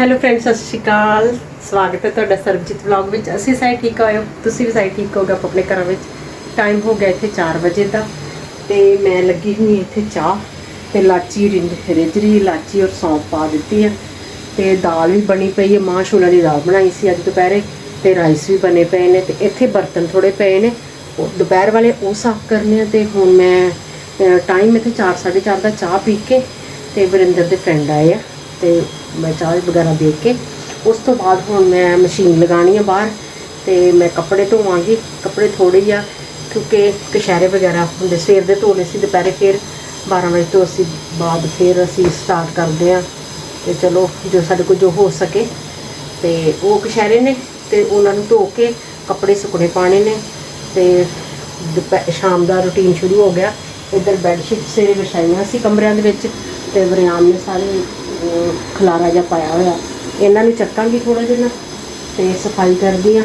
Hello friends ਸਤਿ ਸ਼੍ਰੀ ਅਕਾਲ। ਸਵਾਗਤ ਹੈ ਤੁਹਾਡਾ ਸਰਬਜੀਤ ਵਲੌਗ ਵਿੱਚ। ਅਸੀਂ ਸਾਰੇ ਠੀਕ ਹੋਏ ਤੁਸੀਂ ਵੀ ਸਾਰੇ ਠੀਕ ਹੋਗੇ ਆਪਣੇ ਘਰਾਂ ਵਿੱਚ? ਟਾਈਮ ਹੋ ਗਿਆ ਇੱਥੇ 4 ਵਜੇ ਦਾ। ਤੇ ਮੈਂ ਲੱਗੀ ਹੋਈ ਇੱਥੇ ਚਾਹ ਤੇ ਲਾਚੀ ਰਿੰਦ ਰਿਜਰੀ ਲਾਚੀ ਔਰ ਸੌਂਫ ਪਾ ਦਿੱਤੀ ਹੈ ਤੇ ਦਾਲ ਵੀ ਬਣੀ ਪਈ ਹੈ ਮਾਂ ਛੋਲਾ ਦੀ ਦਾਲ ਬਣਾਈ ਸੀ ਅੱਜ ਦੁਪਹਿਰੇ। ਤੇ ਰਾਈਸ ਵੀ ਬਣੇ ਪਏ ਨੇ ਤੇ ਇੱਥੇ ਬਰਤਨ ਥੋੜੇ ਪਏ ਨੇ। ਉਹ ਦੁਪਹਿਰ ਵਾਲੇ ਉਹ ਸਾਫ਼ ਕਰਨੇ ਆ ਤੇ ਹੁਣ ਮੈਂ ਟਾਈਮ ਇੱਥੇ 4:30 ਦਾ ਚਾਹ ਪੀ ਕੇ ਤੇ ਵਰਿੰਦਰ ਦੇ ਫਰੈਂਡ ਆਏ ਆ। ਤੇ ਮੈਂ ਚਾਹ ਵਗੈਰਾ ਦੇ ਕੇ, ਉਸ ਤੋਂ ਬਾਅਦ ਹੁਣ ਮੈਂ ਮਸ਼ੀਨ ਲਗਾਣੀ ਆ ਬਾਹਰ ਤੇ ਮੈਂ ਕੱਪੜੇ ਧੋਵਾਂਗੀ। ਕੱਪੜੇ ਥੋੜੇ ਜਿਹਾ, ਕਿਉਂਕਿ ਕਸ਼ਹਿਰੇ ਵਗੈਰਾ ਹੁੰਦੇ, ਸਵੇਰ ਦੇ ਧੋਲੇ ਸੀ, ਦੁਪਹਿਰੇ ਫਿਰ 12 ਵਜੇ ਤੋਂ ਅਸੀਂ ਬਾਅਦ ਫਿਰ ਅਸੀਂ ਸਟਾਰਟ ਕਰਦੇ ਆ। ਤੇ ਚਲੋ, ਜੋ ਸਾਡੇ ਕੋਲ ਜੋ ਹੋ ਸਕੇ। ਤੇ ਉਹ ਕਸ਼ਹਿਰੇ ਨੇ ਤੇ ਉਹਨਾਂ ਨੂੰ ਧੋ ਕੇ ਕੱਪੜੇ ਸੁੱਕਣੇ ਪਾਣੇ ਨੇ। ਤੇ ਦੁਪਹਿ- ਸ਼ਾਮ ਦਾ ਰੁਟੀਨ ਸ਼ੁਰੂ ਹੋ ਗਿਆ। ਇੱਧਰ ਬੈੱਡ ਸ਼ੀਟ ਸੇ ਵਿਛਾਈਆਂ ਸੀ ਕਮਰਿਆਂ ਦੇ ਵਿੱਚ। ਤੇ ਵਰਿਆਮ ਨੇ ਸਾਰੇ ਖਲਾਰਾ ਜਿਹਾ ਪਾਇਆ ਹੋਇਆ। ਇਹਨਾਂ ਨੂੰ ਚੱਕਾਂਗੀ ਥੋੜਾ ਜਿਹਾ ਨਾ, ਤੇ ਸਫ਼ਾਈ ਕਰਦੀ ਆ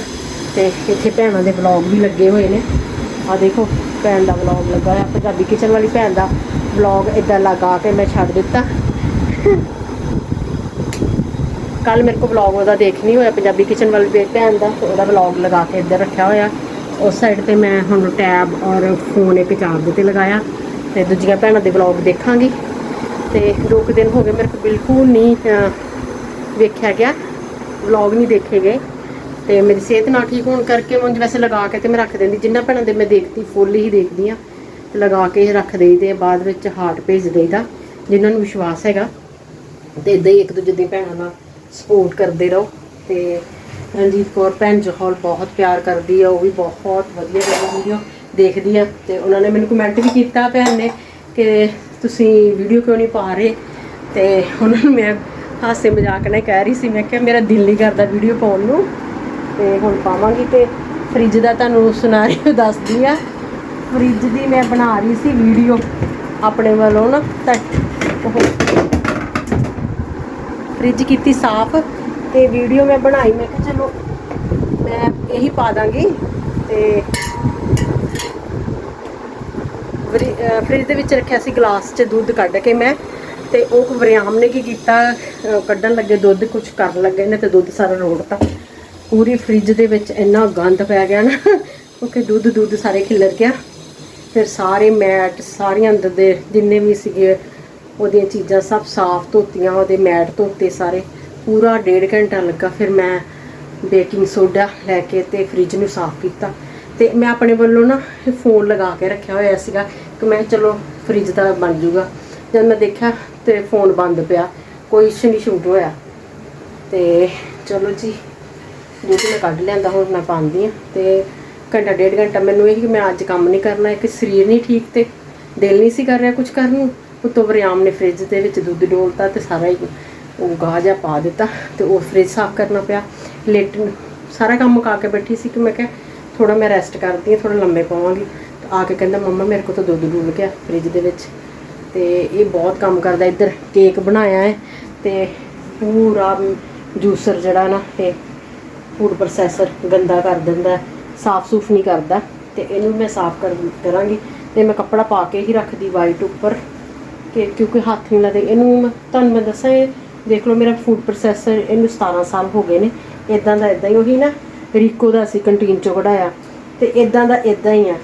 ਤੇ ਇੱਥੇ ਭੈਣਾਂ ਦੇ ਵਲੌਗ ਵੀ ਲੱਗੇ ਹੋਏ ਨੇ। ਆ ਦੇਖੋ, ਭੈਣ ਦਾ ਵਲੌਗ ਲੱਗਾ ਹੋਇਆ, ਪੰਜਾਬੀ ਕਿਚਨ ਵਾਲੀ ਭੈਣ ਦਾ ਵਲੌਗ ਇਦਾਂ ਲਗਾ ਕੇ ਮੈਂ ਛੱਡ ਦਿੱਤਾ। ਕੱਲ ਮੇਰੇ ਕੋਲ ਵਲੌਗ ਉਹਦਾ ਦੇਖ ਨਹੀਂ ਹੋਇਆ, ਪੰਜਾਬੀ ਕਿਚਨ ਵਾਲੀ ਭੈਣ ਦਾ ਉਹਦਾ ਵਲੌਗ ਲਗਾ ਕੇ ਇੱਧਰ ਰੱਖਿਆ ਹੋਇਆ। ਉਸ ਸਾਈਡ ਤੇ ਮੈਂ ਹੁਣ ਟੈਬ ਔਰ ਫੋਨ ਇੱਕ ਚਾਰਜ ਤੇ ਲਗਾਇਆ। ਤੇ ਦੂਜੀਆਂ ਭੈਣਾਂ ਦੇ ਵਲੌਗ ਦੇਖਾਂਗੀ। ਤੇ ਦੋ ਕੁ ਦਿਨ ਹੋ ਗਏ ਮੇਰੇ ਕੋਲ ਬਿਲਕੁਲ ਨਹੀਂ ਅਹ, ਵੇਖਿਆ ਗਿਆ। ਵਲੌਗ ਨਹੀਂ ਦੇਖੇ ਗਏ। ਤੇ ਮੇਰੀ ਸਿਹਤ ਨਾ ਠੀਕ ਹੋਣ ਕਰਕੇ ਮੁੰਜ ਵੈਸੇ ਲਗਾ ਕੇ ਤੇ ਮੈਂ ਰੱਖ ਦਿੰਦੀ। ਜਿੰਨਾ ਭੈਣਾਂ ਦੇ ਮੈਂ ਦੇਖਦੀ ਫੁੱਲ ਹੀ ਦੇਖਦੀ ਆ ਤੇ ਲਗਾ ਕੇ ਰੱਖ ਦੇਈਦੇ ਆ ਬਾਅਦ ਵਿੱਚ ਹਾਰਟ ਭੇਜ ਦੇਈਦਾ ਜਿਨ੍ਹਾਂ ਨੂੰ ਵਿਸ਼ਵਾਸ ਹੈਗਾ। ਤੇ ਇਦਾਂ ਹੀ ਇੱਕ ਦੂਜੇ ਦੀ ਭੈਣਾਂ ਨਾਲ ਸਪੋਰਟ ਕਰਦੇ ਰਹੋ। ਤੇ ਰਣਜੀਤ ਕੌਰ ਭੈਣ ਜੋਹਲ ਬਹੁਤ ਪਿਆਰ ਕਰਦੀ ਆ ਉਹ ਵੀ ਬਹੁਤ ਵਧੀਆ ਵਧੀਆ ਵੀਡੀਓ ਦੇਖਦੀ ਆ। ਤੇ ਉਹਨਾਂ ਨੇ ਮੈਨੂੰ ਕਮੈਂਟ ਵੀ ਕੀਤਾ ਭੈਣ ਨੇ ਕਿ ਤੁਸੀਂ ਵੀਡੀਓ ਕਿਉਂ ਨਹੀਂ ਪਾ ਰਹੇ? ਤੇ ਉਹਨਾਂ ਨੂੰ ਮੈਂ ਹਾਸੇ ਮਜ਼ਾਕ ਨਾਲ ਕਹਿ ਰਹੀ ਸੀ, ਮੈਂ ਕਿਹਾ ਮੇਰਾ ਦਿਲ ਨਹੀਂ ਕਰਦਾ ਵੀਡੀਓ ਪਾਉਣ ਨੂੰ। ਤੇ ਹੁਣ ਪਾਵਾਂਗੀ ਤੇ ਫ੍ਰਿਜ ਦਾ ਤੁਹਾਨੂੰ ਸੁਨਾਰੀਓ ਦੱਸਦੀ ਆ ਫ੍ਰਿਜ ਦੀ ਮੈਂ ਬਣਾ ਰਹੀ ਸੀ ਵੀਡੀਓ ਆਪਣੇ ਵੱਲੋਂ ਨਾ, ਤਾਂ ਉਹ ਫ੍ਰਿਜ ਕੀਤੀ ਸਾਫ਼ ਤੇ ਵੀਡੀਓ ਮੈਂ ਬਣਾਈ, ਮੈਂ ਕਿਹਾ ਚਲੋ ਮੈਂ ਇਹੀ ਪਾ ਦਾਂਗੀ ਤੇ ਫ੍ਰਿਜ ਦੇ ਵਿੱਚ ਰੱਖਿਆ ਸੀ ਗਲਾਸ 'ਚ ਦੁੱਧ ਕੱਢ ਕੇ ਮੈਂ, ਤੇ ਉਹ ਵਰਿਆਮ ਨੇ ਕੀ ਕੀਤਾ? ਕੱਢਣ ਲੱਗੇ ਦੁੱਧ ਕੁਝ ਕਰਨ ਲੱਗੇ ਨੇ ਤੇ ਦੁੱਧ ਸਾਰਾ ਰੋੜਤਾ। ਪੂਰੀ ਫ੍ਰਿਜ ਦੇ ਵਿੱਚ ਇੰਨਾ ਗੰਦ ਪੈ ਗਿਆ ਨਾ, ਕਿਉਂਕਿ ਦੁੱਧ ਦੁੱਧ ਸਾਰੇ ਖਿਲਰ ਗਿਆ। ਫਿਰ ਸਾਰੇ ਮੈਟ ਸਾਰੀਆਂ ਅੰਦਰ ਦੇ ਜਿੰਨੇ ਵੀ ਸੀਗੇ, ਉਹਦੀਆਂ ਚੀਜ਼ਾਂ ਸਭ ਸਾਫ਼ ਧੋਤੀਆਂ, ਉਹਦੇ ਮੈਟ ਧੋਤੇ ਸਾਰੇ। ਪੂਰਾ ਡੇਢ ਘੰਟਾ ਲੱਗਾ, ਫਿਰ ਮੈਂ ਬੇਕਿੰਗ ਸੋਡਾ ਲੈ ਕੇ ਤੇ ਫ੍ਰਿਜ ਨੂੰ ਸਾਫ਼ ਕੀਤਾ। ਤੇ ਮੈਂ ਆਪਣੇ ਵੱਲੋਂ ਨਾ ਫੋਨ ਲਗਾ ਕੇ ਰੱਖਿਆ ਹੋਇਆ ਸੀਗਾ ਕਿ ਮੈਂ ਚਲੋ ਫ੍ਰਿਜ ਦਾ ਬਣ ਜੂਗਾ। ਜਦ ਮੈਂ ਦੇਖਿਆ ਤੇ ਫੋਨ ਬੰਦ ਪਿਆ, ਕੋਈ ਨਹੀਂ ਸ਼ੂਟ ਹੋਇਆ। ਤੇ ਚਲੋ ਜੀ ਦੁੱਧ ਮੈਂ ਕੱਢ ਲਿਆਂਦਾ ਹੁਣ ਮੈਂ ਪਾਉਂਦੀ ਆ ਤੇ ਘੰਟਾ, ਡੇਢ ਘੰਟਾ ਮੈਨੂੰ ਇਹ ਕਿ ਮੈਂ ਅੱਜ ਕੰਮ ਨਹੀਂ ਕਰਨਾ, ਇੱਕ ਸਰੀਰ ਨਹੀਂ ਠੀਕ ਤੇ ਦਿਲ ਨਹੀਂ ਸੀ ਕਰ ਰਿਹਾ ਕੁਝ ਕਰਨ ਨੂੰ। ਉੱਤੋਂ ਵਰਿਆਮ ਨੇ ਫ੍ਰਿਜ ਦੇ ਵਿੱਚ ਦੁੱਧ ਡੋਲਤਾ ਤੇ ਸਾਰਾ ਹੀ ਉਹ ਗਾਹ ਜਿਹਾ ਪਾ ਦਿੱਤਾ ਤੇ ਉਹ ਫ੍ਰਿਜ ਸਾਫ਼ ਕਰਨਾ ਪਿਆ। ਲੇਟ ਸਾਰਾ ਕੰਮ ਮੁਕਾ ਕੇ ਬੈਠੀ ਸੀ ਕਿ ਮੈਂ ਕਿਹਾ ਥੋੜਾ ਮੈਂ ਰੈਸਟ ਕਰਦੀ ਹਾਂ ਥੋੜਾ ਲੰਮੇ ਪਾਵਾਂਗੀ। ਆ ਕੇ ਕਹਿੰਦਾ, ਮੰਮਾ, ਮੇਰੇ ਕੋਲ ਤਾਂ ਦੁੱਧ ਡੁੱਲ ਗਿਆ ਫ੍ਰਿਜ ਦੇ ਵਿੱਚ। ਤੇ ਇਹ ਬਹੁਤ ਕੰਮ ਕਰਦਾ, ਇੱਧਰ ਕੇਕ ਬਣਾਇਆ ਹੈ ਤੇ ਪੂਰਾ ਜੂਸਰ ਜਿਹੜਾ ਨਾ ਇਹ ਫੂਡ ਪ੍ਰੋਸੈਸਰ ਗੰਦਾ ਕਰ ਦਿੰਦਾ, ਸਾਫ਼ ਸੂਫ ਨਹੀਂ ਕਰਦਾ। ਤੇ ਇਹਨੂੰ ਮੈਂ ਸਾਫ਼ ਕਰ ਕਰਾਂਗੀ ਤੇ ਮੈਂ ਕੱਪੜਾ ਪਾ ਕੇ ਹੀ ਰੱਖਦੀ ਵਾਈਟ ਉੱਪਰ ਕਿ ਕਿਉਂਕਿ ਹੱਥ ਨਹੀਂ ਲੱਗਦੇ ਇਹਨੂੰ ਮੈਂ, ਤੁਹਾਨੂੰ ਮੈਂ ਦੱਸਾਂ, ਇਹ ਦੇਖ ਲਓ ਮੇਰਾ ਫੂਡ ਪ੍ਰੋਸੈਸਰ ਇਹਨੂੰ 17 ਸਾਲ ਹੋ ਗਏ ਨੇ। ਇਦਾਂ ਦਾ ਇਦਾਂ ਹੀ ਉਹੀ ਨਾ ਰੀਕੋ ਦਾ ਅਸੀਂ ਕੰਟੀਨ ਚੋਂ ਕਢਾਇਆ ਤੇ ਇਦਾਂ ਦਾ ਇਦਾਂ ਹੀ ਆ।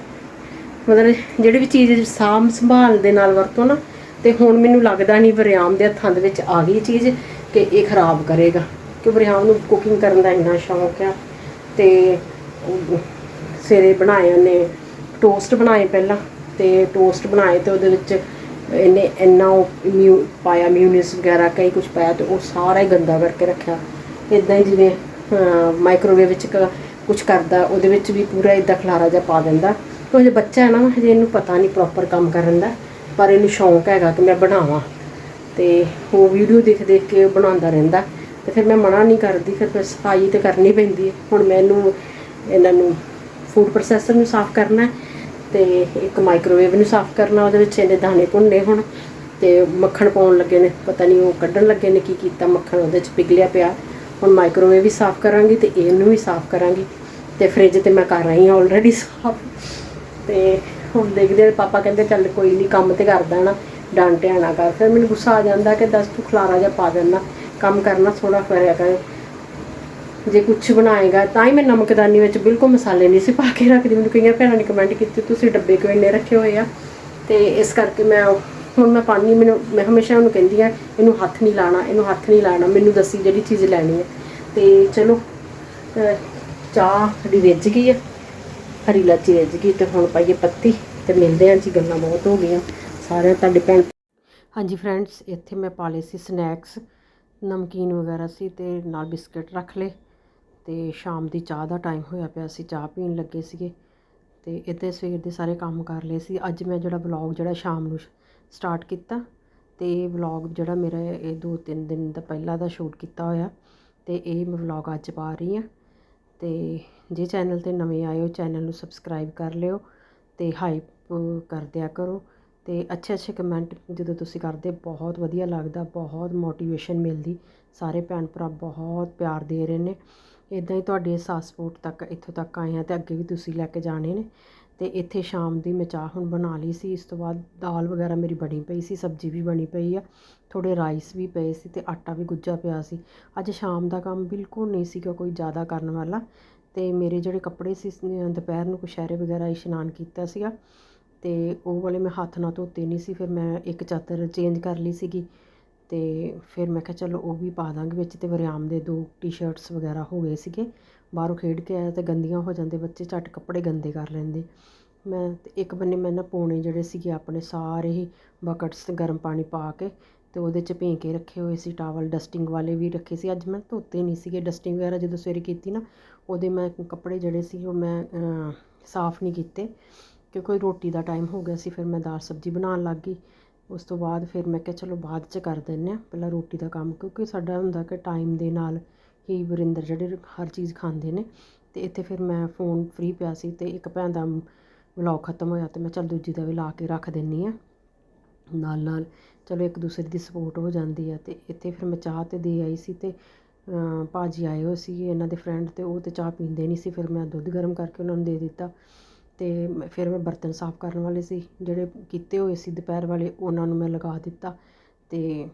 ਮਤਲਬ ਜਿਹੜੀ ਵੀ ਚੀਜ਼ ਸਾਂਭ ਸੰਭਾਲ ਦੇ ਨਾਲ ਵਰਤੋ ਨਾ, ਤੇ ਹੁਣ ਮੈਨੂੰ ਲੱਗਦਾ ਨਹੀਂ ਵਰਿਆਮ ਦੇ ਹੱਥਾਂ ਦੇ ਵਿੱਚ ਆ ਗਈ ਚੀਜ਼ ਕਿ ਇਹ ਖਰਾਬ ਕਰੇਗਾ, ਕਿ ਵਰਿਆਮ ਨੂੰ ਕੁਕਿੰਗ ਕਰਨ ਦਾ ਇੰਨਾ ਸ਼ੌਂਕ ਆ। ਤੇ ਉਹ ਸਵੇਰੇ ਬਣਾਏ ਉਹਨੇ ਟੋਸਟ ਬਣਾਏ ਪਹਿਲਾਂ, ਤੇ ਟੋਸਟ ਬਣਾਏ ਤੇ ਉਹਦੇ ਵਿੱਚ ਇਹਨੇ ਇੰਨਾ ਉਹ ਮਿਊ ਪਾਇਆ ਮਿਊਨਿਸ ਵਗੈਰਾ, ਕਈ ਕੁਝ ਪਾਇਆ ਤੇ ਉਹ ਸਾਰਾ ਹੀ ਗੰਦਾ ਕਰਕੇ ਰੱਖਿਆ। ਇਦਾਂ ਹੀ ਜਿਵੇਂ ਮਾਈਕ੍ਰੋਵੇਵ ਵਿੱਚ ਕੁਝ ਕਰਦਾ, ਉਹਦੇ ਵਿੱਚ ਵੀ ਪੂਰਾ ਇਦਾਂ ਖਲਾਰਾ ਜਿਹਾ ਪਾ ਦਿੰਦਾ। ਕਿਉਂ ਹਜੇ ਬੱਚਾ ਹੈ ਨਾ, ਹਜੇ ਇਹਨੂੰ ਪਤਾ ਨਹੀਂ ਪ੍ਰੋਪਰ ਕੰਮ ਕਰਨ ਦਾ ਪਰ ਇਹਨੂੰ ਸ਼ੌਂਕ ਹੈਗਾ ਕਿ ਮੈਂ ਬਣਾਵਾਂ। ਤੇ ਉਹ ਵੀਡੀਓ ਦੇਖ ਦੇਖ ਕੇ ਬਣਾਉਂਦਾ ਰਹਿੰਦਾ। ਤੇ ਫਿਰ ਮੈਂ ਮਨਾ ਨਹੀਂ ਕਰਦੀ, ਫਿਰ ਫਿਰ ਸਫ਼ਾਈ ਤੇ ਕਰਨੀ ਪੈਂਦੀ ਹੈ। ਹੁਣ ਮੈਨੂੰ ਇਹਨਾਂ ਨੂੰ ਫੂਡ ਪ੍ਰੋਸੈਸਰ ਨੂੰ ਸਾਫ਼ ਕਰਨਾ ਹੈ ਤੇ ਇੱਕ ਮਾਈਕ੍ਰੋਵੇਵ ਨੂੰ ਸਾਫ਼ ਕਰਨਾ, ਉਹਦੇ ਵਿੱਚ ਇਹਦੇ ਦਾਣੇ ਭੁੰਨੇ ਹੁਣ। ਤੇ ਮੱਖਣ ਪਾਉਣ ਲੱਗੇ ਨੇ, ਪਤਾ ਨਹੀਂ ਉਹ ਕੱਢਣ ਲੱਗੇ ਨੇ ਕੀ ਕੀਤਾ ਮੱਖਣ, ਉਹਦੇ ਚ ਪਿਘਲਿਆ ਪਿਆ। ਹੁਣ ਮਾਈਕ੍ਰੋਵੇਵ ਵੀ ਸਾਫ਼ ਕਰਾਂਗੀ ਤੇ ਇਹਨੂੰ ਵੀ ਸਾਫ਼ ਕਰਾਂਗੀ ਤੇ ਫ੍ਰਿਜ ਤੇ ਮੈਂ ਕਰ ਰਹੀ ਹਾਂ ਆਲਰੇਡੀ ਸਾਫ਼। ਤੇ ਹੁਣ ਦੇਖਦੇ ਆ ਪਾਪਾ ਕਹਿੰਦੇ ਚੱਲ ਕੋਈ ਨਹੀਂ ਕੰਮ ਤੇ ਕਰਦਾ ਨਾ ਡਾਂਟਿਆ ਨਾ ਕਰ। ਫਿਰ ਮੈਨੂੰ ਗੁੱਸਾ ਆ ਜਾਂਦਾ ਕਿ ਦੱਸ ਤੂੰ ਖਲਾਰਾ ਜਿਹਾ ਪਾ ਦੇਣਾ, ਕੰਮ ਕਰਨਾ ਥੋੜਾ ਫਰਿਆ ਕਰ। ਜੇ ਕੁਝ ਬਣਾਏਗਾ ਤਾਂ ਹੀ ਮੈਂ ਨਮਕਦਾਨੀ ਵਿੱਚ ਬਿਲਕੁਲ ਮਸਾਲੇ ਨਹੀਂ ਸੀ ਪਾ ਕੇ ਰੱਖਦੀ। ਮੈਨੂੰ ਕਈਆਂ ਭੈਣਾਂ ਨੇ ਕਮੈਂਟ ਕੀਤੀ, ਤੁਸੀਂ ਡੱਬੇ ਕਿਉਂ ਇੰਨੇ ਰੱਖੇ ਹੋਏ ਆ? ਤੇ ਇਸ ਕਰਕੇ ਮੈਂ ਹੁਣ ਮੈਂ ਪਾਣੀ ਮੈਨੂੰ, ਮੈਂ ਹਮੇਸ਼ਾ ਉਹਨੂੰ ਕਹਿੰਦੀ ਆ ਇਹਨੂੰ ਹੱਥ ਨਹੀਂ ਲਾਣਾ, ਇਹਨੂੰ ਹੱਥ ਨਹੀਂ ਲਾਣਾ, ਮੈਨੂੰ ਦੱਸੀ ਜਿਹੜੀ ਚੀਜ਼ ਲੈਣੀ ਹੈ। ਤੇ ਚਲੋ ਚਾਹ ਸਾਡੀ ਰਿੱਝ ਗਈ ਆ, ਹਰੀ ਇਲਾਚੀ ਰਿੱਝ ਗਈ ਤੇ ਹੁਣ ਪਾਈਏ ਪੱਤੀ ਤੇ ਮਿਲਦੇ ਆਂ ਜੀ ਗੱਲਾਂ ਬਹੁਤ ਹੋ ਗਈਆਂ। ਸਾਰਿਆਂ ਤੁਹਾਡੇ ਭੈਣ ਹਾਂਜੀ ਫਰੈਂਡਸ ਇੱਥੇ ਮੈਂ ਪਾ ਲਏ ਸੀ ਸਨੈਕਸ ਨਮਕੀਨ ਵਗੈਰਾ ਸੀ ਤੇ ਨਾਲ ਬਿਸਕਟ ਰੱਖ ਲਏ ਤੇ ਸ਼ਾਮ ਦੀ ਚਾਹ ਦਾ ਟਾਈਮ ਹੋਇਆ ਪਿਆ ਸੀ, ਚਾਹ ਪੀਣ ਲੱਗੇ ਸੀਗੇ ਤੇ ਇੱਥੇ ਸਵੇਰ ਦੇ ਸਾਰੇ ਕੰਮ ਕਰ ਲਏ ਸੀ। ਅੱਜ ਮੈਂ ਜਿਹੜਾ ਵਲੌਗ ਜਿਹੜਾ ਸ਼ਾਮ ਨੂੰ ਸਟਾਰਟ ਕੀਤਾ ਤੇ ਵਲੋਗ ਜਿਹੜਾ ਮੇਰਾ ਇਹ ਦੋ ਤਿੰਨ ਦਿਨ ਦਾ ਪਹਿਲਾਂ ਦਾ ਸ਼ੂਟ ਕੀਤਾ ਹੋਇਆ ਅਤੇ ਇਹ ਮੈਂ ਵਲੋਗ ਅੱਜ ਪਾ ਰਹੀ ਹਾਂ ਅਤੇ ਜੇ ਚੈਨਲ ਤੇ ਨਵੇਂ ਆਏ ਹੋ ਚੈਨਲ ਨੂੰ ਸਬਸਕ੍ਰਾਈਬ ਕਰ ਲਿਓ ਅਤੇ ਹਾਈਪ ਕਰ ਦਿਆ ਕਰੋ ਅਤੇ ਅੱਛੇ ਅੱਛੇ ਕਮੈਂਟ ਜਦੋਂ ਤੁਸੀਂ ਕਰਦੇ ਬਹੁਤ ਵਧੀਆ ਲੱਗਦਾ, ਬਹੁਤ ਮੋਟੀਵੇਸ਼ਨ ਮਿਲਦੀ। ਸਾਰੇ ਭੈਣ ਭਰਾ ਬਹੁਤ ਪਿਆਰ ਦੇ ਰਹੇ ਨੇ। ਇਦਾਂ ਹੀ ਤੁਹਾਡੇ ਸਾਥ ਸਪੋਰਟ ਤੱਕ, ਇੱਥੋਂ ਤੱਕ ਆਏ ਆ ਅਤੇ ਅੱਗੇ ਵੀ ਤੁਸੀਂ ਲੈ ਕੇ ਜਾਣੇ ਨੇ। ਅਤੇ ਇੱਥੇ ਸ਼ਾਮ ਦੀ ਮੈਂ ਚਾਹ ਹੁਣ ਬਣਾ ਲਈ ਸੀ। ਇਸ ਤੋਂ ਬਾਅਦ ਦਾਲ ਵਗੈਰਾ ਮੇਰੀ ਬਣੀ ਪਈ ਸੀ, ਸਬਜ਼ੀ ਵੀ ਬਣੀ ਪਈ ਆ। ਥੋੜ੍ਹੇ ਰਾਈਸ ਵੀ ਪਏ ਸੀ ਅਤੇ ਆਟਾ ਵੀ ਗੁੱਝਾ ਪਿਆ ਸੀ। ਅੱਜ ਸ਼ਾਮ ਦਾ ਕੰਮ ਬਿਲਕੁਲ ਨਹੀਂ ਸੀਗਾ ਕੋਈ ਜ਼ਿਆਦਾ ਕਰਨ ਵਾਲਾ ਅਤੇ ਮੇਰੇ ਜਿਹੜੇ ਕੱਪੜੇ ਸੀ ਦੁਪਹਿਰ ਨੂੰ ਕੁਸ਼ਹਿਰੇ ਵਗੈਰਾ ਇਸ਼ਨਾਨ ਕੀਤਾ ਸੀਗਾ ਅਤੇ ਉਹ ਵਾਲੇ ਮੈਂ ਹੱਥ ਨਾਲ ਧੋਤੇ ਨਹੀਂ ਸੀ। ਫਿਰ ਮੈਂ ਇੱਕ ਚਾਦਰ ਚੇਂਜ ਕਰ ਲਈ ਸੀਗੀ। ਅਤੇ ਫਿਰ ਮੈਂ ਕਿਹਾ ਚਲੋ ਉਹ ਵੀ ਪਾ ਦਾਂਗੀ ਵਿੱਚ ਤੇ ਵਰਿਆਮ ਦੇ ਦੋ ਟੀ-ਸ਼ਰਟਸ ਵਗੈਰਾ ਹੋ ਗਏ ਸੀਗੇ। ਬਾਹਰੋਂ ਖੇਡ ਕੇ ਆਇਆ ਅਤੇ ਗੰਦੀਆਂ ਹੋ ਜਾਂਦੇ, ਬੱਚੇ ਝੱਟ ਕੱਪੜੇ ਗੰਦੇ ਕਰ ਲੈਂਦੇ। ਮੈਂ ਤੇ ਇੱਕ ਬੰਨੇ ਮੈਂ ਨਾ ਪੋਣੇ ਜਿਹੜੇ ਸੀਗੇ ਆਪਣੇ ਸਾਰੇ ਹੀ ਬਕਟਸ ਗਰਮ ਪਾਣੀ ਪਾ ਕੇ ਅਤੇ ਉਹਦੇ 'ਚ ਭੇਂ ਕੇ ਰੱਖੇ ਹੋਏ ਸੀ ਟਾਵਲ ਡਸਟਿੰਗ ਵਾਲੇ ਵੀ ਰੱਖੇ ਸੀ। ਅੱਜ ਮੈਂ ਧੋਤੇ ਨਹੀਂ ਸੀਗੇ ਡਸਟਿੰਗ ਵਗੈਰਾ ਜਦੋਂ ਸਵੇਰੇ ਕੀਤੀ ਨਾ, ਉਹਦੇ ਮੈਂ ਕੱਪੜੇ ਜਿਹੜੇ ਸੀ ਉਹ ਮੈਂ ਸਾਫ਼ ਨਹੀਂ ਕੀਤੇ ਕਿਉਂਕਿ ਰੋਟੀ ਦਾ ਟਾਈਮ ਹੋ ਗਿਆ ਸੀ, ਫਿਰ ਮੈਂ ਦਾਲ ਸਬਜ਼ੀ ਬਣਾਉਣ ਲੱਗ ਗਈ। ਉਸ ਤੋਂ ਬਾਅਦ ਫਿਰ ਮੈਂ ਕਿਹਾ ਚਲੋ ਬਾਅਦ 'ਚ ਕਰ ਦਿੰਦੇ ਹਾਂ, ਪਹਿਲਾਂ ਰੋਟੀ ਦਾ ਕੰਮ, ਕਿਉਂਕਿ ਸਾਡਾ ਹੁੰਦਾ ਕਿ ਟਾਈਮ ਦੇ ਨਾਲ ਹੀ ਵਰਿੰਦਰ ਜਿਹੜੇ ਹਰ ਚੀਜ਼ ਖਾਂਦੇ ਨੇ ਅਤੇ ਇੱਥੇ ਫਿਰ ਮੈਂ ਫੋਨ ਫ੍ਰੀ ਪਿਆ ਸੀ ਅਤੇ ਇੱਕ ਭੈਣ ਦਾ ਵਲੌਗ ਖਤਮ ਹੋਇਆ ਅਤੇ ਮੈਂ ਚੱਲ ਦੂਜੀ ਦਾ ਵੀ ਲਾ ਕੇ ਰੱਖ ਦਿੰਦੀ ਹਾਂ। ਨਾਲ ਨਾਲ ਚਲੋ ਇੱਕ ਦੂਸਰੇ ਦੀ ਸਪੋਰਟ ਹੋ ਜਾਂਦੀ ਹੈ ਅਤੇ ਇੱਥੇ ਫਿਰ ਮੈਂ ਚਾਹ ਤੇ ਦੇ ਆਈ ਸੀ ਅਤੇ ਭਾਅ ਜੀ ਆਏ ਹੋਏ ਸੀ ਇਹਨਾਂ ਦੇ ਫਰੈਂਡ ਅਤੇ ਉਹ ਤਾਂ ਚਾਹ ਪੀਂਦੇ ਨਹੀਂ ਸੀ, ਫਿਰ ਮੈਂ ਦੁੱਧ ਗਰਮ ਕਰਕੇ ਉਹਨਾਂ ਨੂੰ ਦੇ ਦਿੱਤਾ। ਅਤੇ ਫਿਰ ਮੈਂ ਬਰਤਨ ਸਾਫ਼ ਕਰਨ ਵਾਲੇ ਸੀ, ਜਿਹੜੇ ਕੀਤੇ ਹੋਏ ਸੀ ਦੁਪਹਿਰ ਵਾਲੇ, ਉਹਨਾਂ ਨੂੰ ਮੈਂ ਲਗਾ ਦਿੱਤਾ। ਅਤੇ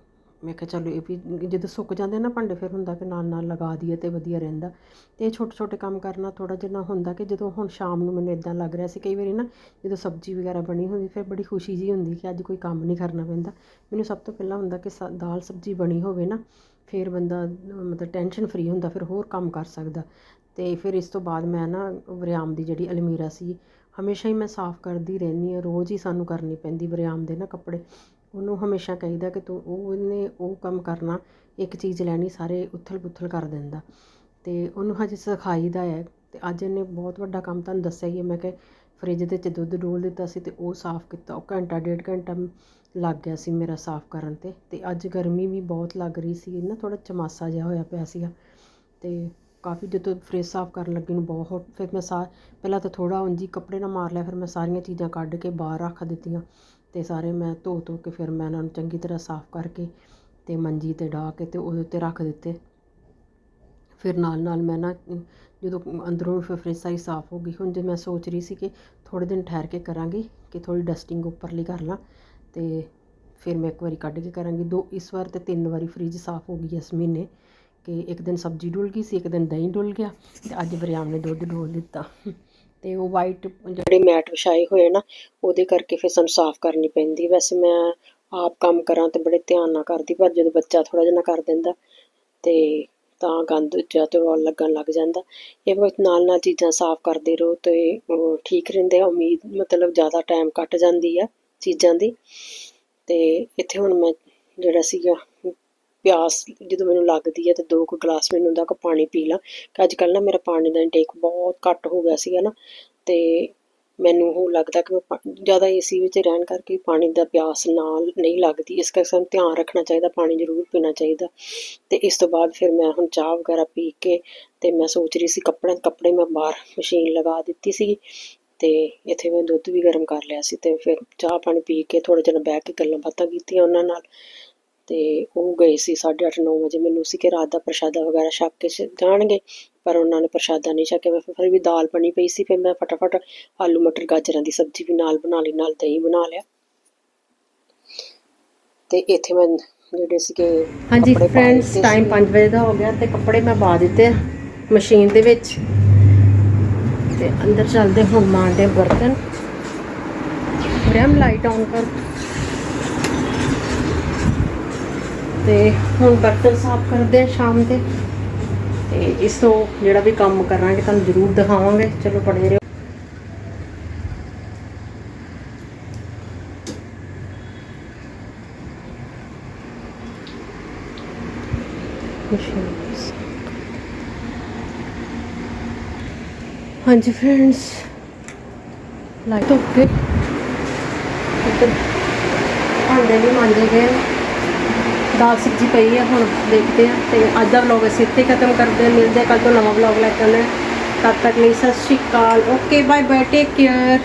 ਮੈਂ ਕਿਹਾ ਚਲੋ ਇਹ ਵੀ ਜਦੋਂ ਸੁੱਕ ਜਾਂਦੇ ਨਾ ਭਾਂਡੇ, ਫਿਰ ਹੁੰਦਾ ਕਿ ਨਾਲ ਨਾਲ ਲਗਾ ਦਈਏ ਤੇ ਵਧੀਆ ਰਹਿੰਦਾ। ਅਤੇ ਇਹ ਛੋਟੇ ਛੋਟੇ ਕੰਮ ਕਰਨਾ ਥੋੜ੍ਹਾ ਜਿਹਾ ਨਾ ਹੁੰਦਾ ਕਿ ਜਦੋਂ ਹੁਣ ਸ਼ਾਮ ਨੂੰ ਮੈਨੂੰ ਇੱਦਾਂ ਲੱਗ ਰਿਹਾ ਸੀ, ਕਈ ਵਾਰੀ ਨਾ ਜਦੋਂ ਸਬਜ਼ੀ ਵਗੈਰਾ ਬਣੀ ਹੁੰਦੀ, ਫਿਰ ਬੜੀ ਖੁਸ਼ੀ ਜਿਹੀ ਹੁੰਦੀ ਕਿ ਅੱਜ ਕੋਈ ਕੰਮ ਨਹੀਂ ਕਰਨਾ ਪੈਂਦਾ। ਮੈਨੂੰ ਸਭ ਤੋਂ ਪਹਿਲਾਂ ਹੁੰਦਾ ਕਿ ਸ, ਦਾਲ ਸਬਜ਼ੀ ਬਣੀ ਹੋਵੇ ਨਾ, ਫਿਰ ਬੰਦਾ ਮਤਲਬ ਟੈਨਸ਼ਨ ਫਰੀ ਹੁੰਦਾ, ਫਿਰ ਹੋਰ ਕੰਮ ਕਰ ਸਕਦਾ। ਅਤੇ ਫਿਰ ਇਸ ਤੋਂ ਬਾਅਦ ਮੈਂ ਨਾ ਵਰਿਆਮ ਦੀ ਜਿਹੜੀ ਅਲਮੀਰਾ ਸੀ, ਹਮੇਸ਼ਾ ਹੀ ਮੈਂ ਸਾਫ਼ ਕਰਦੀ ਰਹਿੰਦੀ ਹਾਂ, ਰੋਜ਼ ਹੀ ਸਾਨੂੰ ਕਰਨੀ ਪੈਂਦੀ ਵਰਿਆਮ ਦੇ ਨਾ ਕੱਪੜੇ। ਉਹਨੂੰ ਹਮੇਸ਼ਾ ਕਹੀਦਾ ਕਿ ਤੂੰ ਉਹਨੇ ਉਹ ਕੰਮ ਕਰਨਾ, ਇੱਕ ਚੀਜ਼ ਲੈਣੀ, ਸਾਰੇ ਉੱਥਲ ਪੁੱਥਲ ਕਰ ਦਿੰਦਾ। ਅਤੇ ਉਹਨੂੰ ਹਜੇ ਸਿਖਾਈਦਾ ਹੈ ਅਤੇ ਅੱਜ ਇਹਨੇ ਬਹੁਤ ਵੱਡਾ ਕੰਮ ਤੁਹਾਨੂੰ ਦੱਸਿਆ ਹੀ ਹੈ, ਮੈਂ ਕਿ ਫਰਿੱਜ ਦੇ ਵਿੱਚ ਦੁੱਧ ਡੋਲ ਦਿੱਤਾ ਸੀ ਅਤੇ ਉਹ ਸਾਫ਼ ਕੀਤਾ, ਉਹ ਘੰਟਾ, ਡੇਢ ਘੰਟਾ ਲੱਗ ਗਿਆ ਸੀ ਮੇਰਾ ਸਾਫ਼ ਕਰਨ ਤੇ ਅਤੇ ਅੱਜ ਗਰਮੀ ਵੀ ਬਹੁਤ ਲੱਗ ਰਹੀ ਸੀ ਨਾ ਥੋੜ੍ਹਾ ਚਮਾਸਾ ਜਿਹਾ ਹੋਇਆ ਪਿਆ ਸੀਗਾ। ਅਤੇ ਕਾਫੀ ਜਦੋਂ ਫਰਿੱਜ ਸਾਫ਼ ਕਰਨ ਲੱਗੀ ਨੂੰ ਬਹੁਤ, ਫਿਰ ਮੈਂ ਸਾ, ਪਹਿਲਾਂ ਤਾਂ ਥੋੜ੍ਹਾ ਉਂਝ ਹੀ ਕੱਪੜੇ ਨਾਲ ਮਾਰ ਲਿਆ, ਫਿਰ ਮੈਂ ਸਾਰੀਆਂ ਚੀਜ਼ਾਂ ਕੱਢ ਕੇ ਬਾਹਰ ਰੱਖ ਦਿੱਤੀਆਂ ਅਤੇ ਸਾਰੇ ਮੈਂ ਧੋ ਧੋ ਕੇ ਫਿਰ ਮੈਂ ਇਹਨਾਂ ਨੂੰ ਚੰਗੀ ਤਰ੍ਹਾਂ ਸਾਫ਼ ਕਰਕੇ ਅਤੇ ਮੰਜੀ ਤੇ ਡਾਹ ਕੇ ਅਤੇ ਉਹਦੇ ਉੱਤੇ ਰੱਖ ਦਿੱਤੇ। ਫਿਰ ਨਾਲ ਨਾਲ ਮੈਂ ਨਾ, ਜਦੋਂ ਅੰਦਰੋਂ ਫਿਰ ਫ੍ਰਿਜ ਸਾਈ ਸਾਫ਼ ਹੋ ਗਈ, ਹੁਣ ਜੇ ਮੈਂ ਸੋਚ ਰਹੀ ਸੀ ਕਿ ਥੋੜ੍ਹੇ ਦਿਨ ਠਹਿਰ ਕੇ ਕਰਾਂਗੀ, ਕਿ ਥੋੜ੍ਹੀ ਡਸਟਿੰਗ ਉੱਪਰਲੀ ਕਰ ਲਾਂ ਅਤੇ ਫਿਰ ਮੈਂ ਇੱਕ ਵਾਰੀ ਕੱਢ ਕੇ ਕਰਾਂਗੀ। ਦੋ, ਇਸ ਵਾਰ ਤੇ ਤਿੰਨ ਵਾਰੀ ਫਰਿੱਜ ਸਾਫ਼ ਹੋ ਗਈ ਇਸ ਮਹੀਨੇ। ਕਿ ਇੱਕ ਦਿਨ ਸਬਜ਼ੀ ਡੁੱਲ ਗਈ ਸੀ, ਇੱਕ ਦਿਨ ਦਹੀਂ ਡੁੱਲ ਗਿਆ ਤੇ ਅੱਜ ਵਰਿਆਮ ਨੇ ਦੁੱਧ ਡੋਲ ਦਿੱਤਾ। ਤੇ ਉਹ ਵਾਈਟ ਜਿਹੜੇ ਮੈਟ ਵਿਛਾਏ ਹੋਏ ਨਾ, ਉਹਦੇ ਕਰਕੇ ਫਿਰ ਸਾਨੂੰ ਸਾਫ਼ ਕਰਨੀ ਪੈਂਦੀ। ਵੈਸੇ ਮੈਂ ਆਪ ਕੰਮ ਕਰਾਂ ਤੇ ਬੜੇ ਧਿਆਨ ਨਾਲ ਕਰਦੀ, ਪਰ ਜਦੋਂ ਬੱਚਾ ਥੋੜਾ ਜਿਹਾ ਨਾ ਕਰ ਦਿੰਦਾ ਤੇ ਤਾਂ ਗੰਦ ਜਾਂ ਤੇ ਲੱਗਣ ਲੱਗ ਜਾਂਦਾ। ਇਹ ਵਿੱਚ ਨਾਲ ਨਾਲ ਚੀਜ਼ਾਂ ਸਾਫ਼ ਕਰਦੇ ਰਹੋ ਤੇ ਠੀਕ ਰਹਿੰਦੇ ਆ। ਉਮੀਦ ਮਤਲਬ ਜ਼ਿਆਦਾ ਟਾਈਮ ਕੱਟ ਜਾਂਦੀ ਆ ਚੀਜ਼ਾਂ ਦੀ। ਤੇ ਇੱਥੇ ਹੁਣ ਮੈਂ ਜਿਹੜਾ ਸੀਗਾ ਪਿਆਸ ਜਦੋਂ ਮੈਨੂੰ ਲੱਗਦੀ ਹੈ ਤੇ ਦੋ ਕੁ ਗਲਾਸ ਮੈਨੂੰ ਹੁੰਦਾ ਕਿ ਪਾਣੀ ਪੀ ਲਾਂ। ਕਿ ਅੱਜ ਕੱਲ੍ਹ ਨਾ ਮੇਰਾ ਪਾਣੀ ਦਾ ਇਨਟੇਕ ਬਹੁਤ ਘੱਟ ਹੋ ਗਿਆ ਸੀਗਾ ਨਾ, ਤੇ ਮੈਨੂੰ ਉਹ ਲੱਗਦਾ ਕਿ ਮੈਂ ਜ਼ਿਆਦਾ ਏਸੀ ਵਿੱਚ ਰਹਿਣ ਕਰਕੇ ਪਾਣੀ ਦਾ ਪਿਆਸ ਨਾਲ ਨਹੀਂ ਲੱਗਦੀ। ਇਸ ਕਰਕੇ ਸਾਨੂੰ ਧਿਆਨ ਰੱਖਣਾ ਚਾਹੀਦਾ, ਪਾਣੀ ਜ਼ਰੂਰ ਪੀਣਾ ਚਾਹੀਦਾ। ਤੇ ਇਸ ਤੋਂ ਬਾਅਦ ਫਿਰ ਮੈਂ ਹੁਣ ਚਾਹ ਵਗੈਰਾ ਪੀ ਕੇ ਤੇ ਮੈਂ ਸੋਚ ਰਹੀ ਸੀ ਕੱਪੜੇ ਕੱਪੜੇ ਮੈਂ ਬਾਹਰ ਮਸ਼ੀਨ ਲਗਾ ਦਿੱਤੀ ਸੀ ਤੇ ਇੱਥੇ ਮੈਂ ਦੁੱਧ ਵੀ ਗਰਮ ਕਰ ਲਿਆ ਸੀ ਤੇ ਫਿਰ ਚਾਹ ਪਾਣੀ ਪੀ ਕੇ ਥੋੜੇ ਜਿਹਾ ਬਹਿ ਕੇ ਗੱਲਾਂ ਬਾਤਾਂ ਕੀਤੀਆਂ ਉਹਨਾਂ ਨਾਲ। ਤੇ ਉਹ ਗਏ ਸੀ 8:30 9 ਵਜੇ। ਮੈਨੂੰ ਸੀ ਕਿ ਰਾਤ ਦਾ ਪ੍ਰਸ਼ਾਦਾ ਵਗੈਰਾ ਛਕ ਕੇ ਜਾਣਗੇ ਪਰ ਉਹਨਾਂ ਨੇ ਪ੍ਰਸ਼ਾਦਾ ਨਹੀਂ ਛਕਿਆ। ਫਿਰ ਵੀ ਦਾਲ ਬਣੀ ਪਈ ਸੀ। ਫਿਰ ਮੈਂ ਫਟਾਫਟ ਆਲੂ ਮਟਰ ਗਾਜਰਾਂ ਦੀ ਸਬਜ਼ੀ ਵੀ ਨਾਲ ਬਣਾ ਲਈ ਨਾਲ ਦਹੀਂ ਬਣਾ ਲਿਆ। ਤੇ ਇੱਥੇ ਮੈਂ ਜਿਹੜੇ ਸੀਗੇ ਹਾਂਜੀ ਫਰੈਂਡਸ ਟਾਈਮ ਸੀ। 5 ਵਜੇ ਦਾ ਹੋ ਗਿਆ ਤੇ ਕੱਪੜੇ ਮੈਂ ਪਾ ਦਿੱਤੇ ਮਸ਼ੀਨ ਦੇ ਵਿੱਚ। ਤੇ ਅੰਦਰ ਚੱਲਦੇ ਹੁਣ ਮਾਂਡੇ ਬਰਤਨ। ਬ੍ਰਹਮ ਲਾਈਟ ਆਨ ਕਰ ਤੇ ਹੁਣ ਬਰਤਨ ਸਾਫ਼ ਕਰਦੇ ਆ ਸ਼ਾਮ ਦੇ ਤੇ ਇਸ ਤੋਂ ਜਿਹੜਾ ਵੀ ਕੰਮ ਕਰਾਂਗੇ ਤੁਹਾਨੂੰ ਜ਼ਰੂਰ ਦਿਖਾਵਾਂਗੇ ਚਲੋ ਪੜੇ ਰਹੋ machines. ਹਾਂਜੀ ਫਰੈਂਡਸ ਲਾਈਟ ਓਕੇ ਇੱਧਰ ਭਾਂਡੇ ਵੀ ਮਾਂਜੇ ਗਏ ਨੇ। ਦਾਲ ਸਬਜ਼ੀ ਪਈ ਹੈ ਹੁਣ ਦੇਖਦੇ ਆ ਤੇ ਅੱਜ ਦਾ ਵਲੌਗ ਅਸੀਂ ਇੱਥੇ ਖਤਮ ਕਰਦੇ ਹਾਂ ਮਿਲਦੇ ਕੱਲ ਤੋਂ ਨਵਾਂ ਵਲੌਗ ਲੈ ਕੇ ਆਉਂਦੇ ਹਾਂ ਤਦ ਤੱਕ ਲਈ Sat Sri Akal. Okay bye bye take care